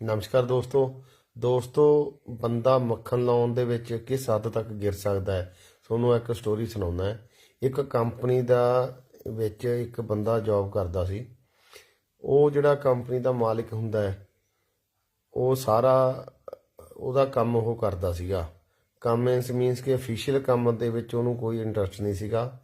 ਨਮਸਕਾਰ ਦੋਸਤੋ। ਦੋਸਤੋ, ਬੰਦਾ ਮੱਖਣ ਲਾਉਣ ਦੇ ਵਿੱਚ ਕਿਸ ਹੱਦ ਤੱਕ ਗਿਰ ਸਕਦਾ ਹੈ? ਤੁਹਾਨੂੰ ਇੱਕ ਸਟੋਰੀ ਸੁਣਾਉਣਾ ਹੈ। ਇੱਕ ਕੰਪਨੀ ਦਾ ਵਿੱਚ ਇੱਕ ਬੰਦਾ ਜੌਬ ਕਰਦਾ ਸੀ। ਉਹ ਜਿਹੜਾ ਕੰਪਨੀ ਦਾ ਮਾਲਕ ਹੁੰਦਾ ਹੈ, ਉਹ ਸਾਰਾ ਉਹਦਾ ਕੰਮ ਉਹ ਕਰਦਾ ਸੀਗਾ। ਕੰਮ ਮੀਨਸ ਮੀਨਸ ਕਿ ਅਫੀਸ਼ੀਅਲ ਕੰਮ ਦੇ ਵਿੱਚ ਉਹਨੂੰ ਕੋਈ ਇੰਟਰਸਟ ਨਹੀਂ ਸੀਗਾ।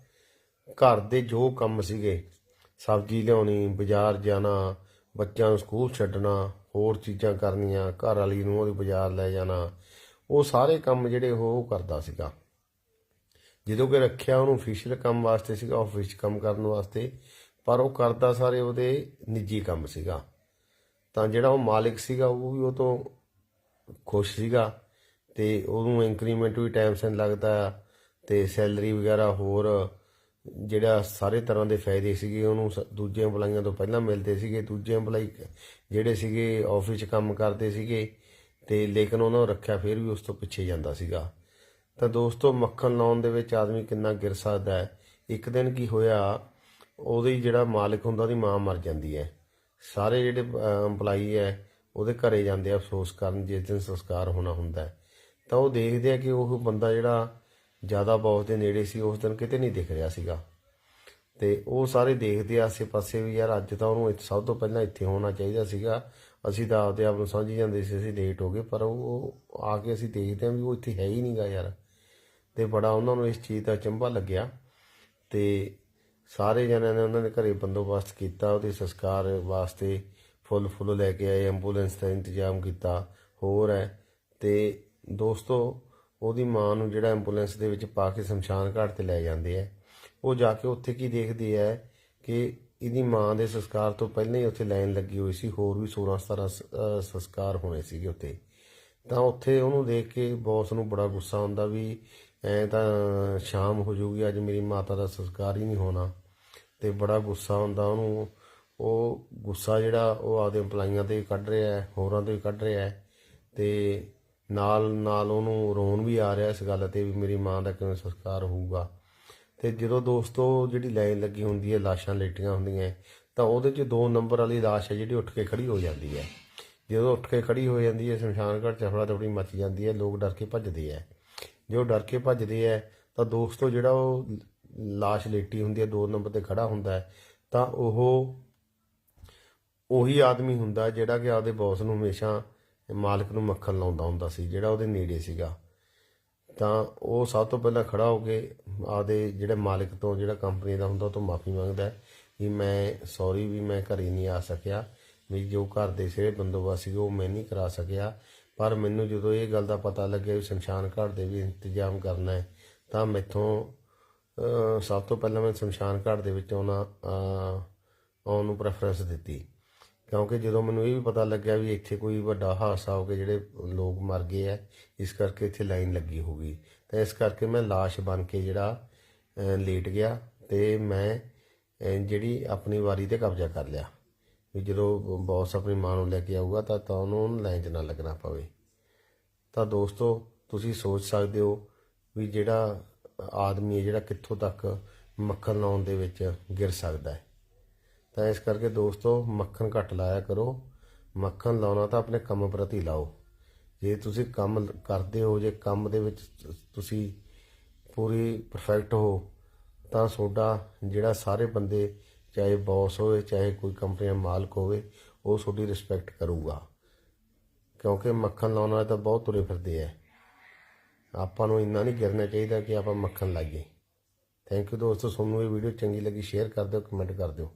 ਘਰ ਦੇ ਜੋ ਕੰਮ ਸੀਗੇ, ਸਬਜ਼ੀ ਲਿਆਉਣੀ, ਬਾਜ਼ਾਰ ਜਾਣਾ ਬੱਚਿਆਂ ਨੂੰ ਸਕੂਲ ਛੱਡਣਾ, ਹੋਰ ਚੀਜ਼ਾਂ ਕਰਨੀਆਂ, ਘਰ ਵਾਲੀ ਨੂੰ ਉਹਦੇ ਬਾਜ਼ਾਰ ਲੈ ਜਾਣਾ, ਉਹ ਸਾਰੇ ਕੰਮ ਜਿਹੜੇ ਉਹ ਕਰਦਾ ਸੀਗਾ। ਜਦੋਂ ਕਿ ਰੱਖਿਆ ਉਹਨੂੰ ਅਫੀਸ਼ੀਅਲ ਕੰਮ ਵਾਸਤੇ ਸੀਗਾ ਆਫਿਸ ਕੰਮ ਕਰਨ ਵਾਸਤੇ, ਪਰ ਉਹ ਕਰਦਾ ਸਾਰੇ ਉਹਦੇ ਨਿੱਜੀ ਕੰਮ ਸੀਗਾ। ਤਾਂ ਜਿਹੜਾ ਉਹ ਮਾਲਿਕ ਸੀਗਾ, ਉਹ ਵੀ ਉਹ ਤੋਂ ਖੁਸ਼ ਸੀਗਾ ਤੇ ਉਹਨੂੰ ਇੰਕਰੀਮੈਂਟ ਵੀ ਟਾਈਮ ਸਿਰ ਲੱਗਦਾ ਆ ਤੇ ਸੈਲਰੀ ਵਗੈਰਾ ਹੋਰ ਜਿਹੜਾ ਸਾਰੇ ਤਰ੍ਹਾਂ ਦੇ ਫਾਇਦੇ ਸੀਗੇ, ਉਹਨੂੰ ਸ- ਦੂਜੇ EMPLOYEEਆਂ ਤੋਂ ਪਹਿਲਾਂ ਮਿਲਦੇ ਸੀਗੇ। ਦੂਜੇ EMPLOYEE ਜਿਹੜੇ ਸੀਗੇ ਆਫਿਸ 'ਚ ਕੰਮ ਕਰਦੇ ਸੀਗੇ ਤੇ ਲੇਕਿਨ ਉਹਨਾਂ ਨੂੰ ਰੱਖਿਆ ਫਿਰ ਵੀ ਉਸ ਤੋਂ ਪਿੱਛੇ ਜਾਂਦਾ ਸੀਗਾ। ਤਾਂ ਦੋਸਤੋ, ਮੱਖਣ ਲਾਉਣ ਦੇ ਵਿੱਚ ਆਦਮੀ ਕਿੰਨਾ ਗਿਰ ਸਕਦਾ ਹੈ? ਇੱਕ ਦਿਨ ਕੀ ਹੋਇਆ, ਉਹਦੀ ਜਿਹੜਾ ਮਾਲਕ ਹੁੰਦਾ, ਉਹਦੀ ਮਾਂ ਮਰ ਜਾਂਦੀ ਹੈ। ਸਾਰੇ ਜਿਹੜੇ EMPLOYEE ਹੈ, ਉਹਦੇ ਘਰੇ ਜਾਂਦੇ ਆ ਅਫਸੋਸ ਕਰਨ, ਜਿਸ ਦਿਨ ਸੰਸਕਾਰ ਹੋਣਾ ਹੁੰਦਾ ਤਾਂ ਉਹ ਦੇਖਦੇ ਆ ਕਿ ਉਹ ਬੰਦਾ ਜਿਹੜਾ ਜ਼ਿਆਦਾ ਬੌਸ ਦੇ ਨੇੜੇ ਸੀ, ਉਸ ਦਿਨ ਕਿਤੇ ਨਹੀਂ ਦਿਖ ਰਿਹਾ ਸੀਗਾ। ਤੇ ਉਹ ਸਾਰੇ ਦੇਖਦੇ ਆਸੇ-ਪਾਸੇ ਵੀ ਯਾਰ ਅੱਜ ਤਾਂ ਉਹਨੂੰ ਸਭ ਤੋਂ ਪਹਿਲਾਂ ਇੱਥੇ ਹੋਣਾ ਚਾਹੀਦਾ ਸੀਗਾ। ਅਸੀਂ ਤਾਂ ਆਪਦੇ ਆਪ ਨੂੰ ਸਮਝੀ ਜਾਂਦੇ ਸੀ, ਅਸੀਂ ਲੇਟ ਹੋ ਗਏ, ਪਰ ਉਹ ਉਹ ਆ ਕੇ ਅਸੀਂ ਦੇਖਦੇ ਆ ਵੀ ਉਹ ਇੱਥੇ ਹੈ ਹੀ ਨਹੀਂਗਾ ਯਾਰ। ਤੇ ਬੜਾ ਉਹਨਾਂ ਨੂੰ ਇਸ ਚੀਜ਼ ਦਾ ਚੰਬਾ ਲੱਗਿਆ। ਤੇ ਸਾਰੇ ਜਣਿਆਂ ਨੇ ਉਹਨਾਂ ਦੇ ਘਰੇ ਬੰਦੋਬਸਤ ਕੀਤਾ, ਉਹਦੇ ਸੰਸਕਾਰ ਵਾਸਤੇ ਫੁੱਲ ਫੁੱਲ ਲੈ ਕੇ ਆਏ ਐਂਬੂਲੈਂਸ ਦਾ ਇੰਤਜ਼ਾਮ ਕੀਤਾ, ਹੋਰ ਹੈ। ਤੇ ਦੋਸਤੋ ਉਹਦੀ ਮਾਂ ਨੂੰ ਜਿਹੜਾ ਐਂਬੂਲੈਂਸ ਦੇ ਵਿੱਚ ਪਾ ਕੇ ਸ਼ਮਸ਼ਾਨ ਘਾਟ ਤੇ ਲੈ ਜਾਂਦੇ ਆ। ਉਹ ਜਾ ਕੇ ਉੱਥੇ ਕੀ ਦੇਖਦੇ ਆ ਕਿ ਇਹਦੀ ਮਾਂ ਦੇ ਸੰਸਕਾਰ ਤੋਂ ਪਹਿਲਾਂ ਹੀ ਉੱਥੇ ਲਾਈਨ ਲੱਗੀ ਹੋਈ ਸੀ, ਹੋਰ ਵੀ 16 17 ਸ- ਸੰਸਕਾਰ ਹੋਣੇ ਸੀਗੇ ਉੱਥੇ। ਤਾਂ ਉੱਥੇ ਉਹਨੂੰ ਦੇਖ ਕੇ ਬੌਸ ਨੂੰ ਬੜਾ ਗੁੱਸਾ ਆਉਂਦਾ ਵੀ ਐ ਤਾਂ ਸ਼ਾਮ ਹੋ ਜਾਊਗੀ, ਅੱਜ ਮੇਰੀ ਮਾਤਾ ਦਾ ਸੰਸਕਾਰ ਹੀ ਨਹੀਂ ਹੋਣਾ। ਤੇ ਬੜਾ ਗੁੱਸਾ ਆਉਂਦਾ ਉਹਨੂੰ। ਉਹ ਗੁੱਸਾ ਜਿਹੜਾ ਉਹ ਆਪਦੇ EMPLOYEEਆਂ ਤੇ ਵੀ ਕੱਢ ਰਿਹਾ ਹੈ, ਹੋਰਾਂ ਤੇ ਵੀ ਕੱਢ ਰਿਹਾ ਹੈ। ਤੇ ਨਾਲ ਨਾਲ ਉਹਨੂੰ ਰੋਣ ਵੀ ਆ ਰਿਹਾ ਇਸ ਗੱਲ ਤੇ ਵੀ ਮੇਰੀ ਮਾਂ ਦਾ ਕਿਵੇਂ ਸੰਸਕਾਰ ਹੋਊਗਾ। ਤੇ ਜਦੋਂ ਦੋਸਤੋ ਜਿਹੜੀ ਲਾਈਨ ਲੱਗੀ ਹੁੰਦੀ ਹੈ, ਲਾਸ਼ਾਂ ਲੇਟੀਆਂ ਹੁੰਦੀਆਂ, ਤਾਂ ਉਹਦੇ 'ਚ ਦੋ ਨੰਬਰ ਵਾਲੀ ਲਾਸ਼ ਹੈ ਜਿਹੜੀ ਉੱਠ ਕੇ ਖੜੀ ਹੋ ਜਾਂਦੀ ਹੈ। ਜਦੋਂ ਉੱਠ ਕੇ ਖੜੀ ਹੋ ਜਾਂਦੀ ਹੈ ਸ਼ਮਸ਼ਾਨ ਘਾਟ ਚਫੜਾ ਦਫੜੀ ਮੱਚ ਜਾਂਦੀ ਹੈ, ਲੋਕ ਡਰ ਕੇ ਭੱਜਦੇ ਆ ਜੋ ਡਰ ਕੇ ਭੱਜਦੇ ਆ ਤਾਂ ਦੋਸਤੋ ਜਿਹੜਾ ਉਹ ਲਾਸ਼ ਲੇਟੀ ਹੁੰਦੀ ਹੈ, ਦੋ ਨੰਬਰ ਤੇ ਖੜਾ ਹੁੰਦਾ ਹੈ, ਤਾਂ ਉਹ ਉਹੀ ਆਦਮੀ ਹੁੰਦਾ ਜਿਹੜਾ ਕਿ ਆਪਦੇ ਬੌਸ ਨੂੰ ਹਮੇਸ਼ਾ ਮਾਲਕ ਨੂੰ ਮੱਖਣ ਲਾਉਂਦਾ ਹੁੰਦਾ ਸੀ, ਜਿਹੜਾ ਉਹਦੇ ਨੇੜੇ ਸੀਗਾ। ਤਾਂ ਉਹ ਸਭ ਤੋਂ ਪਹਿਲਾਂ ਖੜਾ ਹੋ ਕੇ ਆਪਦੇ ਜਿਹੜੇ ਮਾਲਕ ਤੋਂ, ਜਿਹੜਾ ਕੰਪਨੀ ਦਾ ਹੁੰਦਾ, ਉਹ ਤੋਂ ਮਾਫੀ ਮੰਗਦਾ ਵੀ ਮੈਂ ਸੌਰੀ ਵੀ ਮੈਂ ਘਰੇ ਨਹੀਂ ਆ ਸਕਿਆ। ਵੀ ਜੋ ਘਰ ਦੇ ਜਿਹੜੇ ਬੰਦੋਬਸਤ ਸੀ ਉਹ ਮੈਂ ਨਹੀਂ ਕਰਾ ਸਕਿਆ। ਪਰ ਮੈਨੂੰ ਜਦੋਂ ਇਹ ਗੱਲ ਦਾ ਪਤਾ ਲੱਗਿਆ ਵੀ ਸ਼ਮਸ਼ਾਨ ਘਾਟ ਦੇ ਵੀ ਇੰਤਜ਼ਾਮ ਕਰਨਾ ਹੈ, ਤਾਂ ਮੈਥੋਂ ਸਭ ਤੋਂ ਪਹਿਲਾਂ ਮੈਂ ਸ਼ਮਸ਼ਾਨ ਘਾਟ ਦੇ ਵਿੱਚ ਆਉਣਾ ਆਉਣ ਨੂੰ ਪ੍ਰੈਫਰੈਂਸ ਦਿੱਤੀ। ਕਿਉਂਕਿ ਜਦੋਂ ਮੈਨੂੰ ਇਹ ਵੀ ਪਤਾ ਲੱਗਿਆ ਵੀ ਇੱਥੇ ਕੋਈ ਵੱਡਾ ਹਾਦਸਾ ਹੋ ਕੇ ਜਿਹੜੇ ਲੋਕ ਮਰ ਗਏ ਆ, ਇਸ ਕਰਕੇ ਇੱਥੇ ਲਾਈਨ ਲੱਗੀ ਹੋਗੀ ਤਾਂ ਇਸ ਕਰਕੇ ਮੈਂ লাশ ਬਣ ਕੇ ਜਿਹੜਾ ਲੇਟ ਗਿਆ ਤੇ ਮੈਂ ਜਿਹੜੀ ਆਪਣੀ ਵਾਰੀ ਤੇ ਕਬਜ਼ਾ ਕਰ ਲਿਆ। ਵੀ ਜਦੋਂ ਬੌਸ ਆਪਣੀ ਮਾਂ ਨੂੰ ਲੈ ਕੇ ਆਊਗਾ ਤਾਂ ਤਾਂ ਉਹਨੂੰ ਲਾਈਨ 'ਚ ਨਾ ਲੱਗਣਾ ਪਵੇ। ਤਾਂ ਦੋਸਤੋ, ਤੁਸੀਂ ਸੋਚ ਸਕਦੇ ਹੋ ਵੀ ਜਿਹੜਾ ਆਦਮੀ ਹੈ ਜਿਹੜਾ ਕਿੱਥੋਂ ਤੱਕ ਮੱਖਣ ਲਾਉਣ ਦੇ ਵਿੱਚ ਗਿਰ ਸਕਦਾ ਹੈ। ਤਾਂ ਇਸ ਕਰਕੇ ਦੋਸਤੋ, ਮੱਖਣ ਘੱਟ ਲਾਇਆ ਕਰੋ। ਮੱਖਣ ਲਾਉਣਾ ਤਾਂ ਆਪਣੇ ਕੰਮ ਪ੍ਰਤੀ ਲਾਓ। ਜੇ ਤੁਸੀਂ ਕੰਮ ਕਰਦੇ ਹੋ, ਜੇ ਕੰਮ ਦੇ ਵਿੱਚ ਤੁਸੀਂ ਪੂਰੀ ਪਰਫੈਕਟ ਹੋ, ਤਾਂ ਤੁਹਾਡਾ ਜਿਹੜਾ ਸਾਰੇ ਬੰਦੇ, ਚਾਹੇ ਬੌਸ ਹੋਵੇ, ਚਾਹੇ ਕੋਈ ਕੰਪਨੀ ਦਾ ਮਾਲਕ ਹੋਵੇ, ਉਹ ਤੁਹਾਡੀ ਰਿਸਪੈਕਟ ਕਰੂਗਾ। ਕਿਉਂਕਿ ਮੱਖਣ ਲਾਉਣ ਵਾਲੇ ਤਾਂ ਬਹੁਤ ਤੁਰੇ ਫਿਰਦੇ ਆ ਆਪਾਂ ਨੂੰ ਇੰਨਾ ਨਹੀਂ ਗਿਰਨਾ ਚਾਹੀਦਾ ਕਿ ਆਪਾਂ ਮੱਖਣ ਲਾਈਏ। ਥੈਂਕ ਯੂ ਦੋਸਤੋ, ਤੁਹਾਨੂੰ ਇਹ ਵੀਡੀਓ ਚੰਗੀ ਲੱਗੀ ਸ਼ੇਅਰ ਕਰ ਦਿਓ ਕਮੈਂਟ ਕਰ ਦਿਓ।